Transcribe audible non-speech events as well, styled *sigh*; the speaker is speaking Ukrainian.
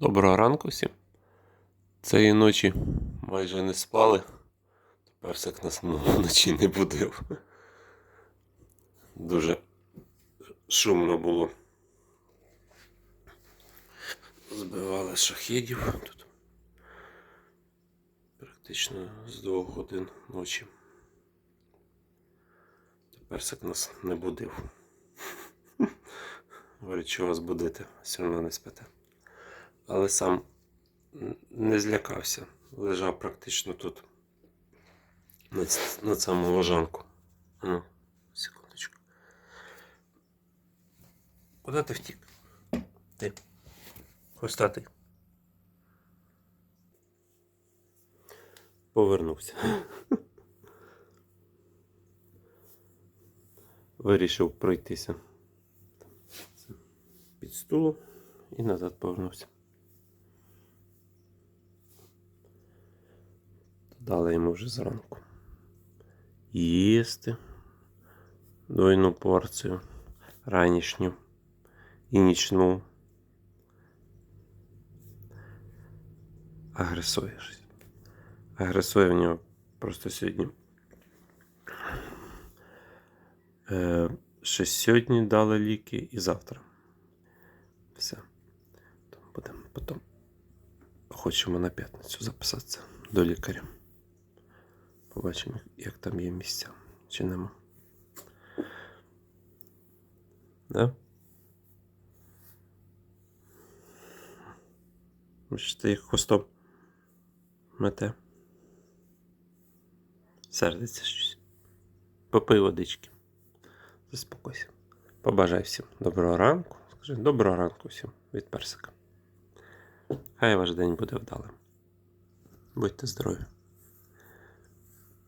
Доброго ранку всім. Цієї ночі майже не спали. Персик нас вночі *laughs* не будив. Дуже шумно було. Збивали шахедів тут. Практично з двох годин ночі. Персик нас не будив. *laughs* Говорить, що вас будити, все одно не спите. Але сам не злякався. Лежав практично тут. На, цьому ложанку. Ну, секундочку. Куди ти втік? Ти. Хвостатий. Повернувся. Вирішив пройтися під стулом і назад повернувся. Дали йому вже зранку. Їсти двойну порцію ранішню і нічну. Агресує. Агресує в нього просто сьогодні. Е, ще сьогодні дали ліки і завтра. Все. Тому будемо потім. Хочемо на п'ятницю записатися до лікаря. Побачимо, як там є місця. Чи нема. Да? Бачите, як хвостом мете. Сердиться щось. Попий водички. Заспокойся. Побажай всім доброго ранку. Скажи доброго ранку всім від персика. Хай ваш день буде вдалим. Будьте здорові.